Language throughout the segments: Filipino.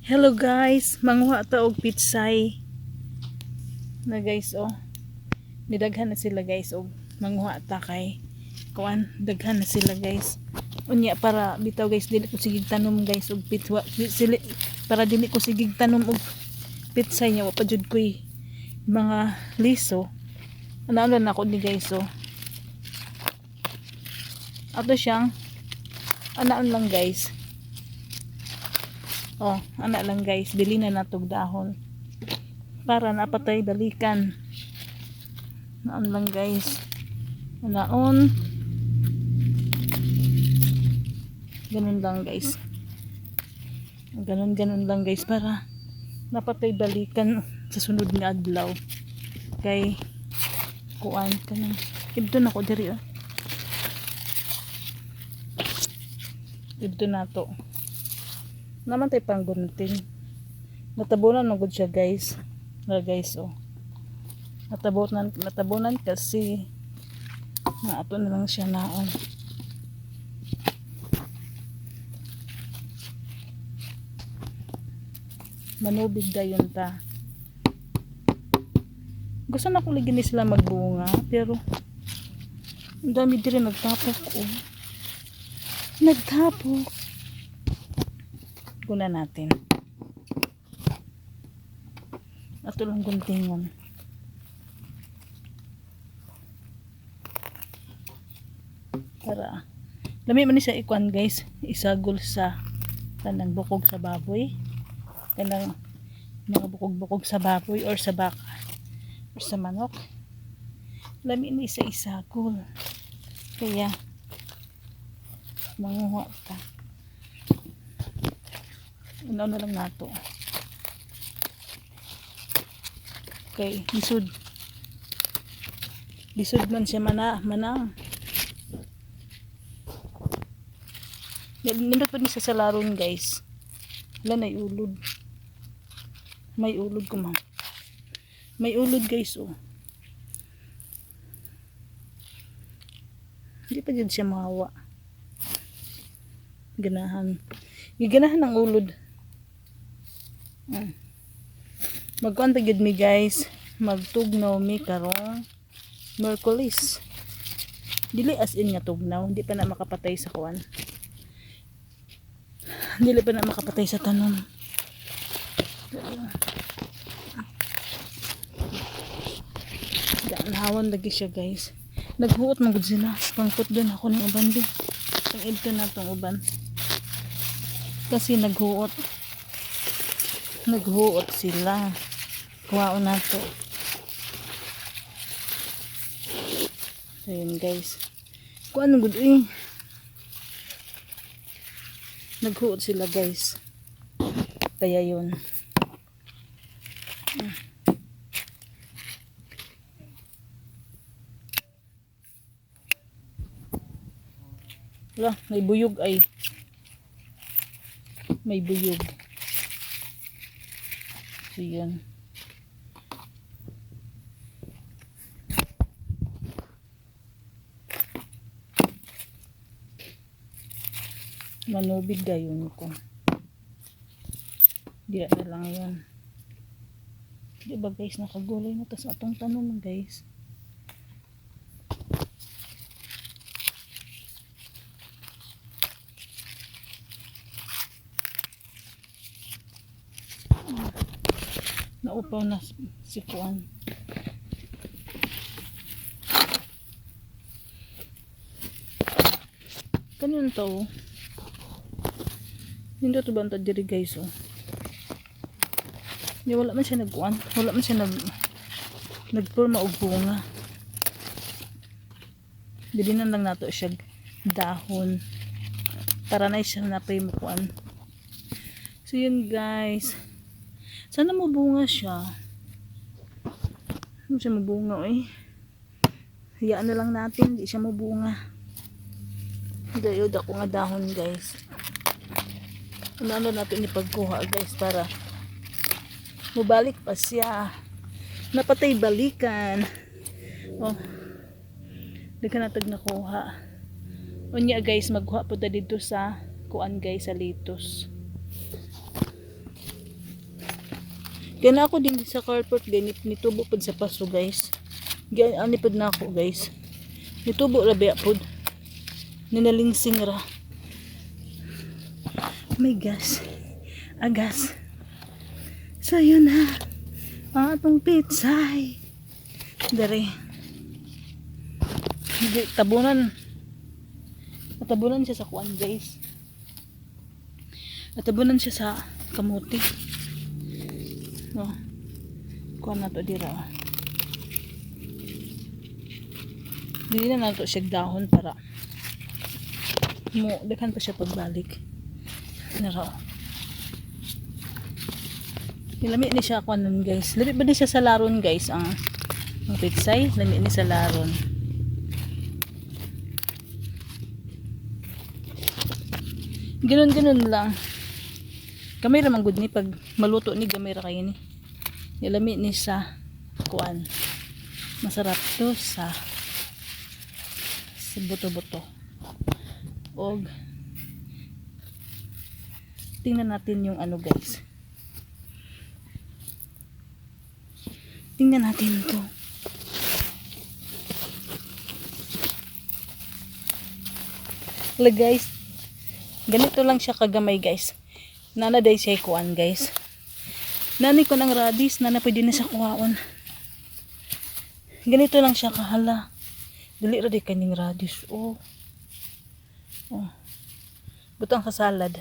Hello guys, manguha ta og pitsay. Na guys oh. Nidaghan na sila guys og manguha ta kay kuan daghan na sila guys. Unya para bitaw guys dili ko sigig tanom guys og pitwa sili para dili ko sigig tanom og pitsay nya wa pa jud koy mga liso. Ano na ako ni guys oh. Ato siyang anaan lang guys. Oh, anak lang guys, dili na natog dahon. Para napatay balikan. Naon lang guys. Naon. Ganun lang guys. Ganun ganun lang guys para napatay balikan sa sunod nga adlaw. Kay kuan kanang ibto na ko diri oh. Ibto na to naman tayo pang gunting natabunan na gud siya guys. Na guys oh. Natabunan natabunan kasi na ato na lang siya naon manubig dayon ta. Gusto na ko ligin sila magbunga pero ang dami din nagtapok oh. Nagtapok kuna natin. Ato lang guntingan. Para lami man sa ikuan guys, isagol sa kanang bukog sa baboy. Kanang mga bukog-bukog sa baboy or sa baka or sa manok. Lami ni sa isagol. Kaya manguha ka unaw na lang nato. Okay lisod. Lisod man siya mana manang nindot pa ni sa salaron guys. Wala na ulod. May ulod ko man may ulod guys oh. Hindi pa dyan siya mahawa. Ganahan. Giganahan ng ulod Mm. Magkuan mi guys, magtugnaw mi karong Merkulis. Dili as in nga tugnaw, hindi pa na makapatay sa kuan. Dili pa na makapatay sa tanom. Daan lagi siya guys. Naghuot man sila. Pangkot din ako ng uban din. Pang ibto na tong uban. Kasi naghuot naghuot sila. Kuwao na to. So guys. Kung ano good eh. Naghuot sila guys. Kaya yun. Wala may buyog ay. May buyog So, yun. Manubig gayon ko. Diya na lang yan. Di ba guys, nakagulay na tas atong tanong guys. Naupaw na si Kuan. Ganyan to. oh. Hindi to banta diri guys oh. Di wala man siya nagkuan. Wala man siya nag nagpurma og bunga. Dili na lang nato siya dahon. Para na siya napay mo kuan. So yun guys. Sana mabunga siya. Hindi siya mabunga eh. Hayaan na lang natin. Hindi siya mabunga. Dayod ako nga dahon guys. Ano natin ipagkuha guys para mabalik pa siya. Napatay balikan. Oh. Hindi ka natag nakuha. Unya guys, magkuha po dito sa kuan guys sa litos. Kaya na ako din sa carport ganit nitubo pod sa paso guys. Gyan ani pod na ako guys. Nitubo ra biya pod. Ninalingsing ra. May gas. Agas. So yun na. Ang atong pitsay. Dari. Hindi, tabunan. Natabunan siya sa kuan guys. Natabunan siya sa kamuti. No. Kuan na to dira. Dili na nato siya dahon para mo daghan pa siya pagbalik. Nara. Nilami ni siya kuan nun guys. Labi ba ni siya sa laron guys ang ang pitsay, lami ni sa laron. Ganun-ganun lang. Kamay ra man gud ni pag maluto ni gamay ra kayo ni. Nilami ni sa kuan. Masarap to sa sa buto-buto. Og tingnan natin yung ano guys. Tingnan natin to. Hala guys, ganito lang siya kagamay guys. Nana day siya kuan guys. Nani ko ng radis, nana pwede na siya kuhaon. Ganito lang siya kahala. Dili ra di kaning radis. Oh. Oh. Butang sa salad.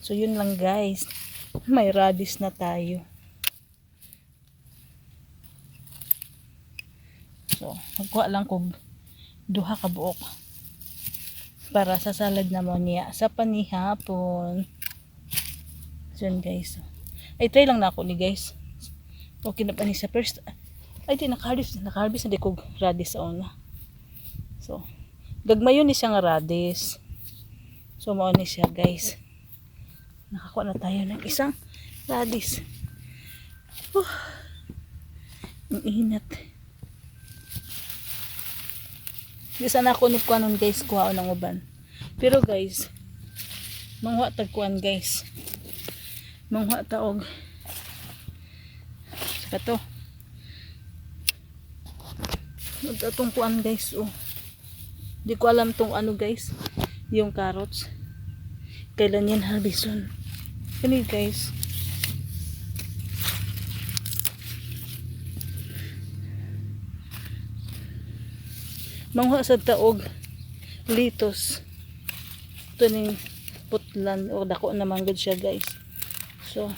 So yun lang guys. May radis na tayo. So, magkuha lang kog duha ka buok para sa salad na mo niya sa panihapon. So yun guys. Ay try lang na ako ni guys. Okay na pa ni sa first. Ay di nakaharbis, nakaharbis na di kog radis sa una. So, gagmayon ni siya nga radis. So mao ni siya guys. Nakakuha na tayo ng isang radis. Uh, ang init. Di sana ako ni kuanon guys, kuha ng uban. Pero guys, mangwa tagkuan guys. Mangwa taog. Saka to. Magtatong kuan guys, oh. Di ko alam tong ano guys, yung carrots. Kailan yan harbison. Kani guys. Mangha sa taog litos. Ito ning putlan o dako naman gud siya guys. So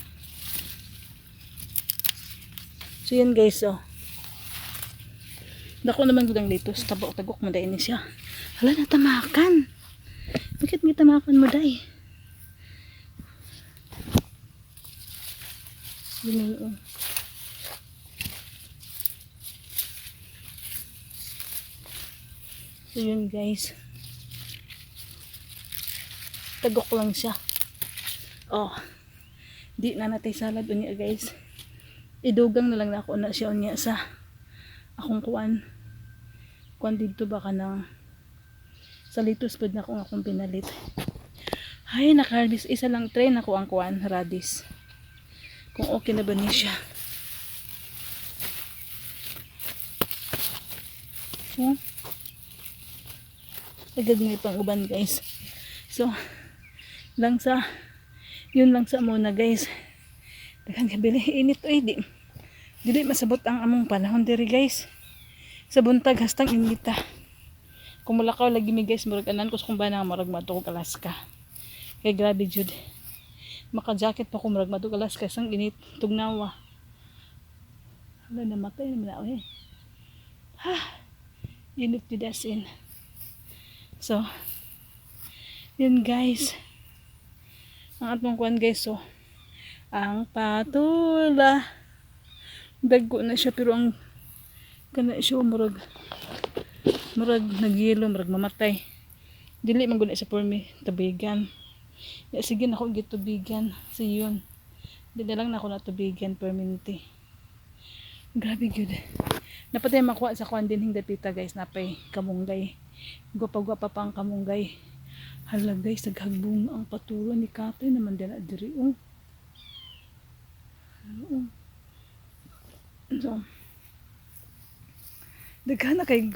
So yan guys oh. Dako naman gud ang litos, tabok tagok man ni siya. Hala na tamakan. Bakit nga tamakan mo day? Yun oh. So yun guys. Tagok lang siya. Oh. Di na natay salad unya guys. Idugang na lang na ako na siya unya sa akong kuan. Kuan dito ba ka ng sa litos pud na akong akong pinalit. Ay, nakarbis. Isa lang tray na ko ang kuan, radis. Kung okay na ba niya siya. So, agad may pang uban guys. So lang sa yun lang sa muna guys. Daghang kabili init oy di dili masabot ang among panahon diri guys. Sa buntag hastang inita. Kung mulakaw lagi mi guys murag anan ko sa kumbana murag matog Alaska kay grabe jud maka jacket pa ko murag matog Alaska sang init tugnawa. Hala namatay ako eh ha init jud as in So, yun guys. Ang atong kuan guys, so, ang patula. Dagko na siya, pero ang kana siya, murag, murag nagyelo, murag mamatay. Dili man guna sa for me, tabigan. Ya, sige na ako gitubigan. So, yun. Dili lang na ako natubigan permanente. Grabe good. Napatay makuha sa kuan din hingga pita guys, napay kamunggay. Gwapa-gwapa pa ang kamunggay. Hala guys, naghagbong ang patulo ni Katoy naman dila diri oh. Oo. So, daghan na kay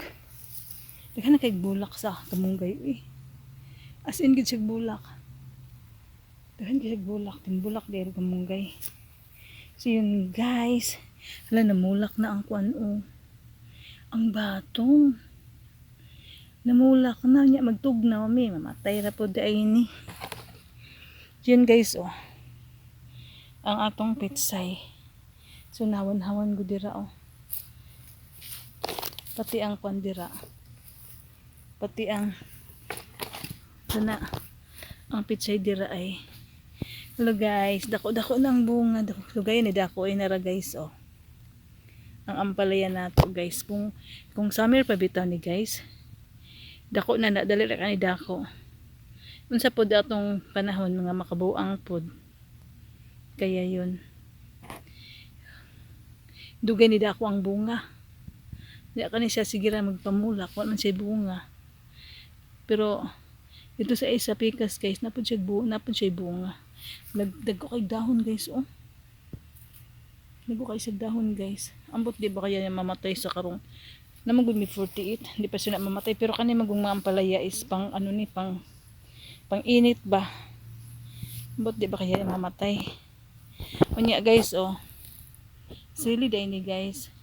daghan na kay bulak sa kamunggay eh. As in gid siya bulak. Daghan gid siya bulak, tin bulak diri kamunggay. So yun guys, hala namulak na ang kuan o. Ang batong. Namulak na niya magtugnaw mi, mamatay ra pod ay ni. Yun guys oh. Ang atong pitsay. So nawan-hawan ko dira oh. Pati ang kuan dira. Pati ang sana ang pitsay dira ay Hello guys, dako-dako ng bunga. Dako, lugay ni dako ay nara guys oh. Ang ampalaya nato guys. Kung kung summer pa bitaw ni guys. Dako na na dali ra ka ni dako. Unsa pod atong panahon mga makabuang pod. Kaya yun. Dugay ni dako ang bunga. Di ka ni siya sigira magpamulak. Wala man siya bunga. Pero ito sa isa pikas guys, napod siya bunga, napod siya bunga. Nagdag ko kay dahon guys, oh. Nagko kay sa dahon guys. Ambot di ba kaya niya mamatay sa karong namang mi 48, hindi pa siya na mamatay pero kani magong mga ampalaya is pang ano ni pang pang init ba. Ambot di ba kaya niya mamatay. Unya guys, oh. Sili day ni guys.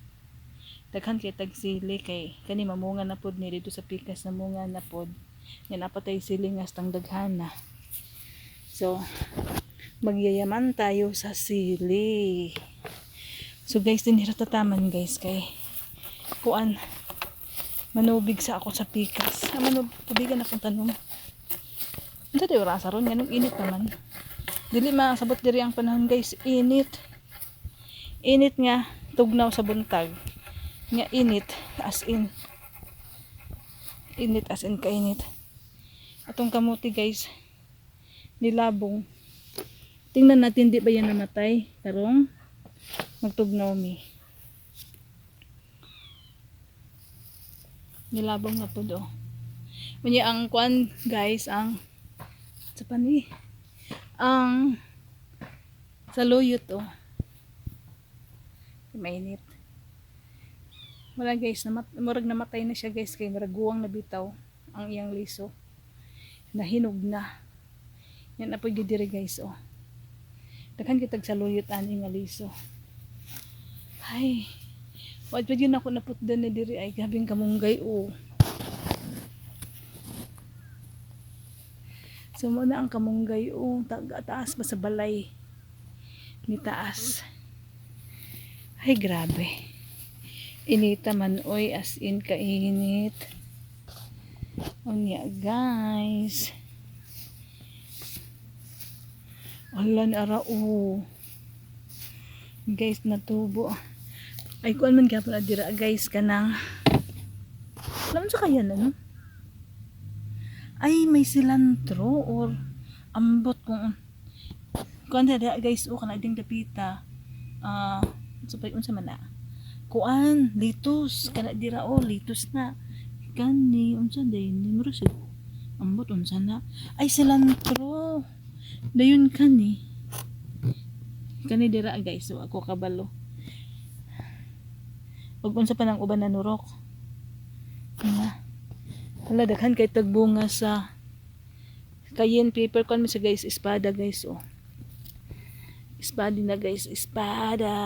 Daghan kay tag sili kay kani mamunga na pod ni dito sa pikas na munga na pod. Yan napatay sili nga stang daghan na. So, magyayaman tayo sa sili. So guys, din tataman guys kay kuan manubig sa ako sa pikas. Ah, manub tubigan akong tanom. Unsa tayo rasa ron ganun init naman. Dili masabot diri ang panahon guys, init. Init nga tugnaw sa buntag. Nga init as in init as in kainit. Atong kamuti guys, nilabong. Tingnan natin di ba yan namatay. Tarong magtugnaw mi. Nilabong na po do. Manya ang kwan guys, ang sa pani. Ang sa luyot oh. Mainit. Wala guys, namat, murag namatay na siya guys kay maraguwang nabitaw ang iyang liso. Nahinog na. Yan na po diri guys oh. Daghan kitag sa luyot ani nga liso. Ay. Wad pa yun ako naputdan na diri ay gabing kamunggay oh. So mo na ang kamunggay oh, taga taas pa sa balay. Ni taas. Ay grabe. Inita man oy as in kainit. Unya guys. Wala ni ara oh. Guys natubo. Ay kuan man gyapon adira guys kanang. Alam sa kaya na no? Ay may cilantro or ambot kung kuan dira guys oh kana ding dapita. Ah, uh, so unsa man na? Kuan, litos kana dira oh litos na. Kani unsa day ni mura sig ambot unsa na? Ay cilantro. Dayon kani. Kani dira guys, so ako kabalo. Ug unsa pa nang uban na nurok. Nga. Hala daghan kay tagbunga sa kayen paper kon sa guys espada guys oh. Espada na guys, espada.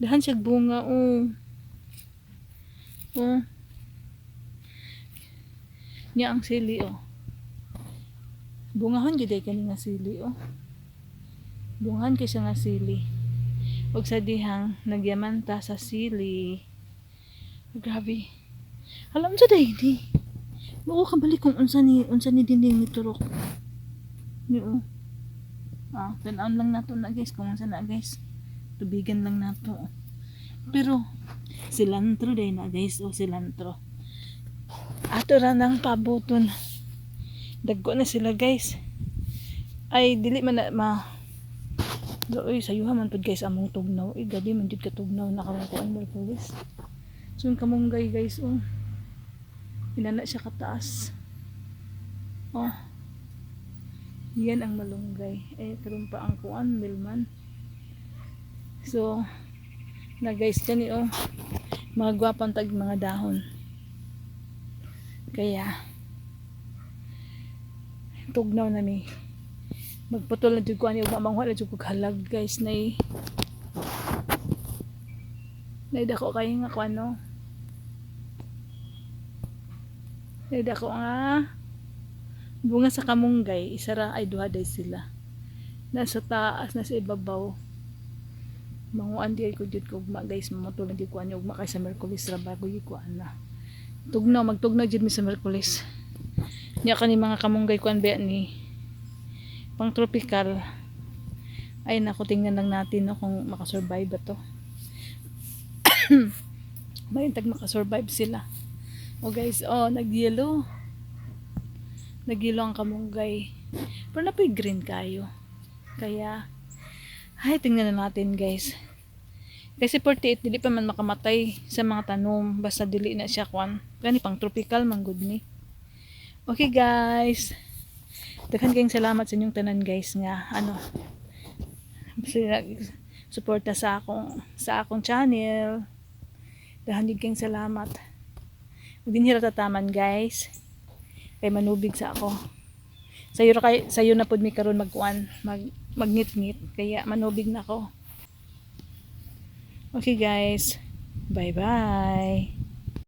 Dahan siya bunga oh. Oh. Nya ang sili oh. Bungahon gyud kani nga sili oh. Bungahan kay siya nga sili. Ug sa dihang nagyaman ta sa sili. Grabe. Alam sa day di. Mao ka balik kung unsa ni unsa ni dinding ni turok. Ni oh. Ah, tan lang nato na guys kung unsa na guys. Tubigan lang nato. Pero cilantro day na guys o oh, cilantro. Ato ra nang pabuton. Dagko na sila guys. Ay dili man na ma Doy sayuha man pud guys among tugnaw. Eh gadi man jud ka tugnaw na karon ko ano guys. So yung kamunggay guys oh. Inana siya kataas. Oh. Yan ang malunggay. Eh karon pa ang kuan milman. So, na guys, dyan oh, mga gwapang tag mga dahon. Kaya, tugnaw na mi. Magputol na dyan ko ani, ugma mangwa na ko halag guys na eh. Naida ko kayo nga ko ano. Naida ko nga bunga sa kamunggay, isara ay duha day sila. Nasa taas, nasa ibabaw. Manguan di ko jud ko ugma guys, mamutulan di ko ano ugma kay sa Merkulis ra bago di ko ana. Tugnaw, magtugnaw jud mi sa Merkulis. Nya kani mga kamunggay ko ba ni pang tropical. Ay nako tingnan lang natin no, kung makasurvive ba to. May tag makasurvive sila. O guys, oh, nag-yellow. Nag-yellow ang kamunggay. Pero napoy green kayo. Kaya, ay, tingnan na natin guys. Kasi 48, dili pa man makamatay sa mga tanom. Basta dili na siya kwan. Gani pang tropical, man good ni. Okay guys. Daghan kayong salamat sa inyong tanan guys nga. Ano, suporta sa akong sa akong channel. Dahan din kayong salamat. Dinhira tataman guys. Kay manubig sa ako. Sayo ra kay sayo na pud mi karon magkuan, mag magnit-ngit kaya manubig na ako. Okay guys. Bye-bye.